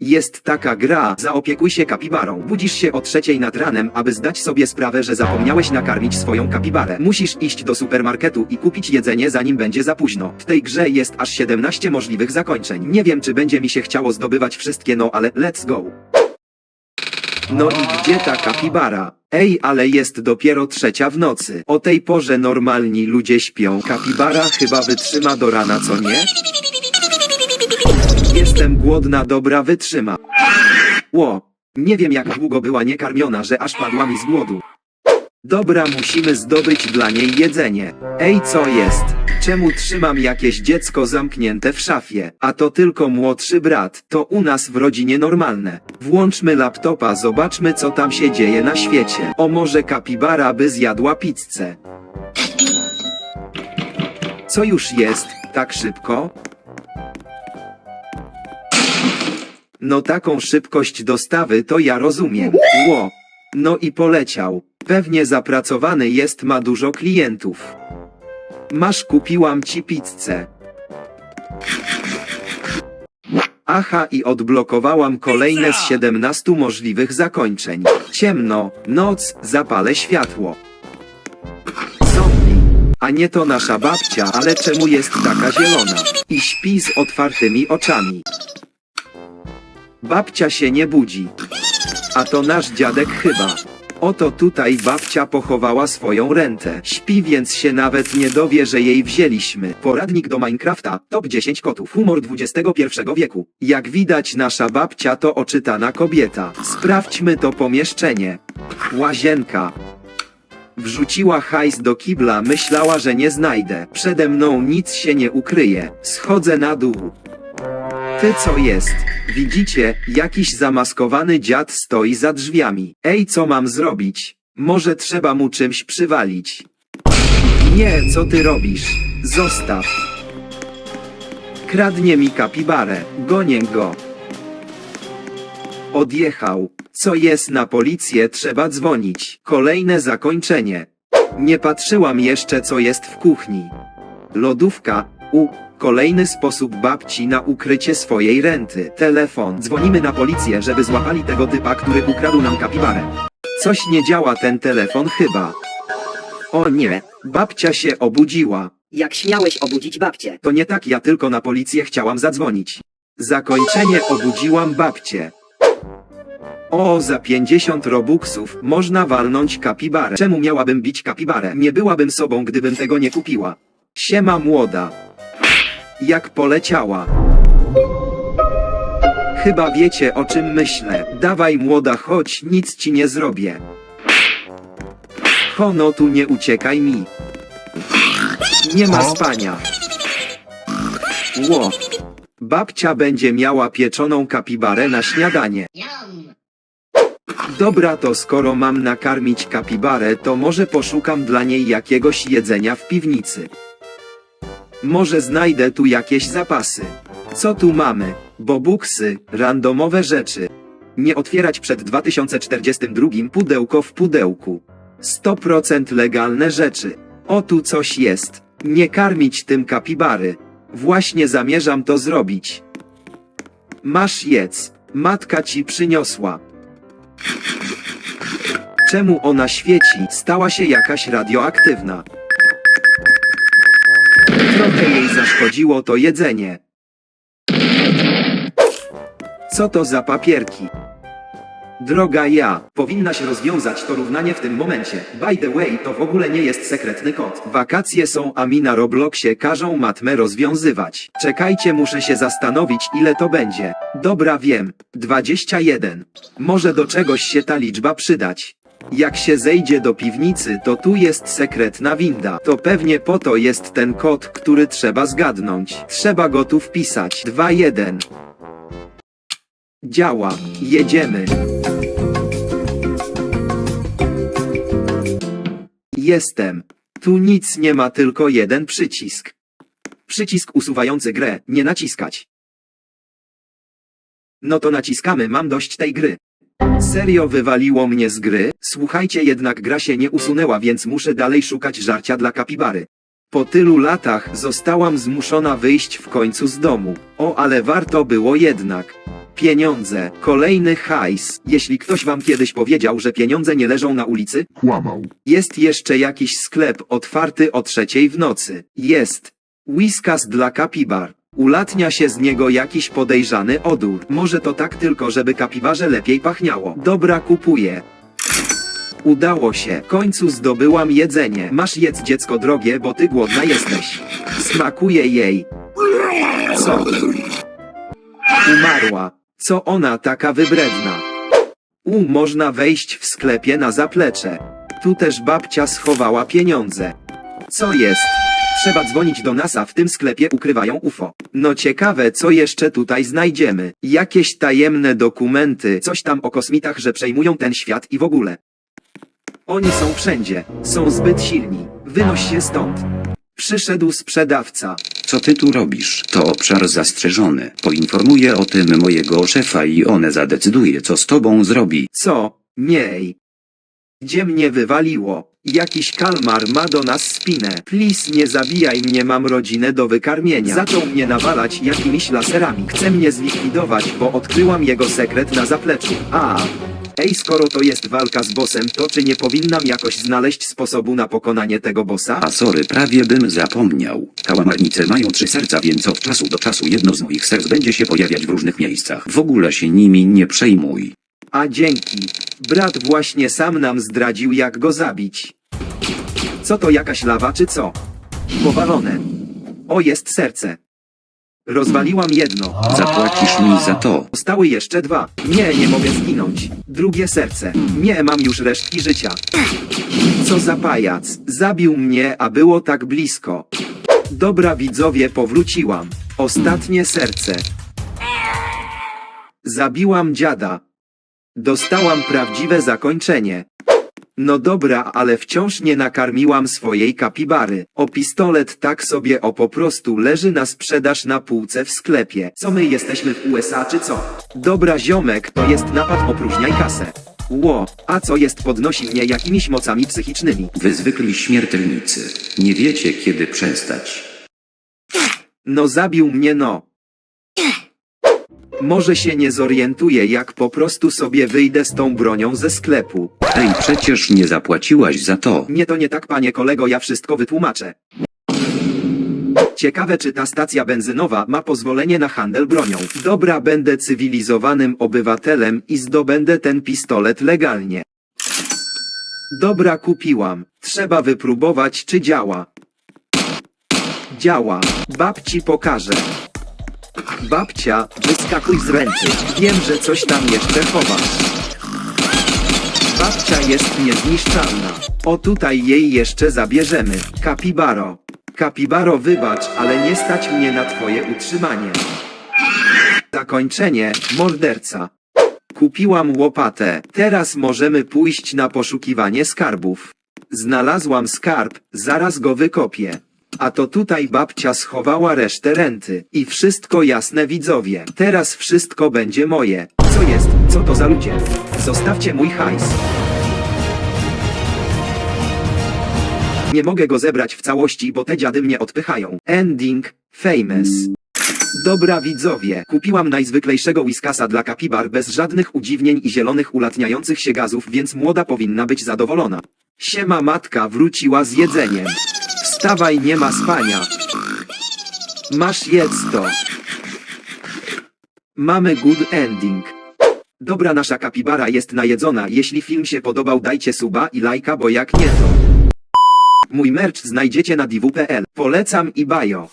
Jest taka gra, zaopiekuj się kapibarą. Budzisz się o trzeciej nad ranem, aby zdać sobie sprawę, że zapomniałeś nakarmić swoją kapibarę. Musisz iść do supermarketu i kupić jedzenie zanim będzie za późno. W tej grze jest aż 17 możliwych zakończeń. Nie wiem czy będzie mi się chciało zdobywać wszystkie no ale let's go. No i gdzie ta kapibara? Ej, ale jest dopiero trzecia w nocy. O tej porze normalni ludzie śpią. Kapibara chyba wytrzyma do rana, co nie? Jestem głodna, dobra, wytrzyma. Ło, nie wiem jak długo była niekarmiona, że aż padła mi z głodu. Dobra, musimy zdobyć dla niej jedzenie. Ej, co jest? Czemu trzymam jakieś dziecko zamknięte w szafie? A to tylko młodszy brat. To u nas w rodzinie normalne. Włączmy laptopa, zobaczmy co tam się dzieje na świecie. O może kapibara by zjadła pizzę. Co już jest? Tak szybko? No taką szybkość dostawy to ja rozumiem. Ło. No i poleciał. Pewnie zapracowany jest, ma dużo klientów. Masz, kupiłam ci pizzę. Aha i odblokowałam kolejne z 17 możliwych zakończeń. Ciemno, noc, zapalę światło. Zombie. A nie to nasza babcia, ale czemu jest taka zielona? I śpi z otwartymi oczami. Babcia się nie budzi. A to nasz dziadek chyba. Oto tutaj babcia pochowała swoją rentę. Śpi więc się nawet nie dowie, że jej wzięliśmy. Poradnik do Minecrafta, top 10 kotów, humor XXI wieku. Jak widać nasza babcia to oczytana kobieta. Sprawdźmy to pomieszczenie. Łazienka. Wrzuciła hajs do kibla, myślała, że nie znajdę. Przede mną nic się nie ukryje. Schodzę na dół. Ty co jest? Widzicie, jakiś zamaskowany dziad stoi za drzwiami. Ej, co mam zrobić? Może trzeba mu czymś przywalić. Nie, co ty robisz? Zostaw. Kradnie mi kapibarę. Gonię go. Odjechał. Co jest na policję trzeba dzwonić. Kolejne zakończenie. Nie patrzyłam jeszcze co jest w kuchni. Lodówka. U. Kolejny sposób babci na ukrycie swojej renty. Telefon. Dzwonimy na policję, żeby złapali tego typa, który ukradł nam kapibarę. Coś nie działa ten telefon chyba. O nie. Babcia się obudziła. Jak śmiałeś obudzić babcię? To nie tak, ja tylko na policję chciałam zadzwonić. Zakończenie obudziłam babcię. O, za 50 robuxów można walnąć kapibarę. Czemu miałabym bić kapibarę? Nie byłabym sobą, gdybym tego nie kupiła. Siema młoda. Jak poleciała. Chyba wiecie o czym myślę. Dawaj młoda, chodź, nic ci nie zrobię. Hono tu nie uciekaj mi. Nie ma spania. Ło. Babcia będzie miała pieczoną kapibarę na śniadanie. Dobra to skoro mam nakarmić kapibarę to może poszukam dla niej jakiegoś jedzenia w piwnicy. Może znajdę tu jakieś zapasy. Co tu mamy? Bobuksy, randomowe rzeczy. Nie otwierać przed 2042 pudełko w pudełku. 100% legalne rzeczy. O tu coś jest. Nie karmić tym kapibary. Właśnie zamierzam to zrobić. Masz jedz. Matka ci przyniosła. Czemu ona świeci? Stała się jakaś radioaktywna. Trochę jej zaszkodziło to jedzenie. Co to za papierki? Droga ja, powinnaś rozwiązać to równanie w tym momencie. By the way, to w ogóle nie jest sekretny kod. Wakacje są, a mi na Robloxie każą matmę rozwiązywać. Czekajcie, muszę się zastanowić, ile to będzie. Dobra, wiem. 21. Może do czegoś się ta liczba przydać. Jak się zejdzie do piwnicy, to tu jest sekretna winda. To pewnie po to jest ten kod, który trzeba zgadnąć. Trzeba go tu wpisać. 2-1. Działa. Jedziemy. Jestem. Tu nic nie ma, tylko jeden przycisk. Przycisk usuwający grę, nie naciskać. No to naciskamy, mam dość tej gry. Serio wywaliło mnie z gry? Słuchajcie, jednak gra się nie usunęła, więc muszę dalej szukać żarcia dla kapibary. Po tylu latach zostałam zmuszona wyjść w końcu z domu. O, ale warto było jednak. Pieniądze, kolejny hajs. Jeśli ktoś wam kiedyś powiedział, że pieniądze nie leżą na ulicy, Kłamał. jest jeszcze jakiś sklep otwarty o trzeciej w nocy. Jest. Whiskas dla kapibar. Ulatnia się z niego jakiś podejrzany odór. Może to tak tylko, żeby kapibarze lepiej pachniało. Dobra, kupuję. Udało się. W końcu zdobyłam jedzenie. Masz jedz dziecko drogie, bo ty głodna jesteś. Smakuje jej. Co? Umarła. Co ona taka wybredna? U, można wejść w sklepie na zaplecze. Tu też babcia schowała pieniądze. Co jest? Trzeba dzwonić do NASA, w tym sklepie ukrywają UFO. No ciekawe, co jeszcze tutaj znajdziemy. Jakieś tajemne dokumenty, coś tam o kosmitach, że przejmują ten świat i w ogóle. Oni są wszędzie, są zbyt silni. Wynoś się stąd. Przyszedł sprzedawca. Co ty tu robisz? To obszar zastrzeżony. Poinformuję o tym mojego szefa i on zadecyduje co z tobą zrobi. Co? Niej. Gdzie mnie wywaliło? Jakiś kalmar ma do nas spinę. Please nie zabijaj mnie, mam rodzinę do wykarmienia. Zaczął mnie nawalać jakimiś laserami. Chce mnie zlikwidować, bo odkryłam jego sekret na zapleczu. A. Ej, skoro to jest walka z bossem, to czy nie powinnam jakoś znaleźć sposobu na pokonanie tego bossa? A sorry, prawie bym zapomniał. Kałamarnice mają trzy serca, więc od czasu do czasu jedno z moich serc będzie się pojawiać w różnych miejscach. W ogóle się nimi nie przejmuj. A dzięki. Brat właśnie sam nam zdradził jak go zabić. Co to jakaś lawa czy co? Powalone. O jest serce. Rozwaliłam jedno. Zapłacisz mi za to. Zostały jeszcze dwa. Nie, nie mogę zginąć. Drugie serce. Nie mam już resztki życia. Co za pajac. Zabił mnie, a było tak blisko. Dobra widzowie, powróciłam. Ostatnie serce. Zabiłam dziada. Dostałam prawdziwe zakończenie. No dobra, ale wciąż nie nakarmiłam swojej kapibary. O pistolet tak sobie o po prostu leży na sprzedaż na półce w sklepie. Co my jesteśmy w USA czy co? Dobra ziomek, to jest napad opróżniaj kasę. Ło, a co jest podnosi mnie jakimiś mocami psychicznymi. Wy zwykli śmiertelnicy. Nie wiecie kiedy przestać. No zabił mnie no. Może się nie zorientuję jak po prostu sobie wyjdę z tą bronią ze sklepu. Ej, przecież nie zapłaciłaś za to. Nie to nie tak panie kolego, ja wszystko wytłumaczę. Ciekawe czy ta stacja benzynowa ma pozwolenie na handel bronią. Dobra, będę cywilizowanym obywatelem i zdobędę ten pistolet legalnie. Dobra, kupiłam. Trzeba wypróbować czy działa. Działa. Babci pokażę. Babcia, wyskakuj z ręki. Wiem, że coś tam jeszcze chowasz. Babcia jest niezniszczalna. O tutaj jej jeszcze zabierzemy. Kapibaro. Kapibaro wybacz, ale nie stać mnie na twoje utrzymanie. Zakończenie, morderca. Kupiłam łopatę. Teraz możemy pójść na poszukiwanie skarbów. Znalazłam skarb, zaraz go wykopię. A to tutaj babcia schowała resztę renty. I wszystko jasne widzowie. Teraz wszystko będzie moje. Co jest? Co to za ludzie? Zostawcie mój hajs. Nie mogę go zebrać w całości, bo te dziady mnie odpychają. Ending, famous. Dobra widzowie, kupiłam najzwyklejszego whiskasa dla kapibar bez żadnych udziwnień i zielonych ulatniających się gazów, więc młoda powinna być zadowolona. Siema matka wróciła z jedzeniem. Wstawaj, nie ma spania. Masz jedz to. Mamy good ending. Dobra, nasza kapibara jest najedzona. Jeśli film się podobał, dajcie suba i lajka, bo jak nie to. Mój merch znajdziecie na diwu.pl. Polecam i bajo.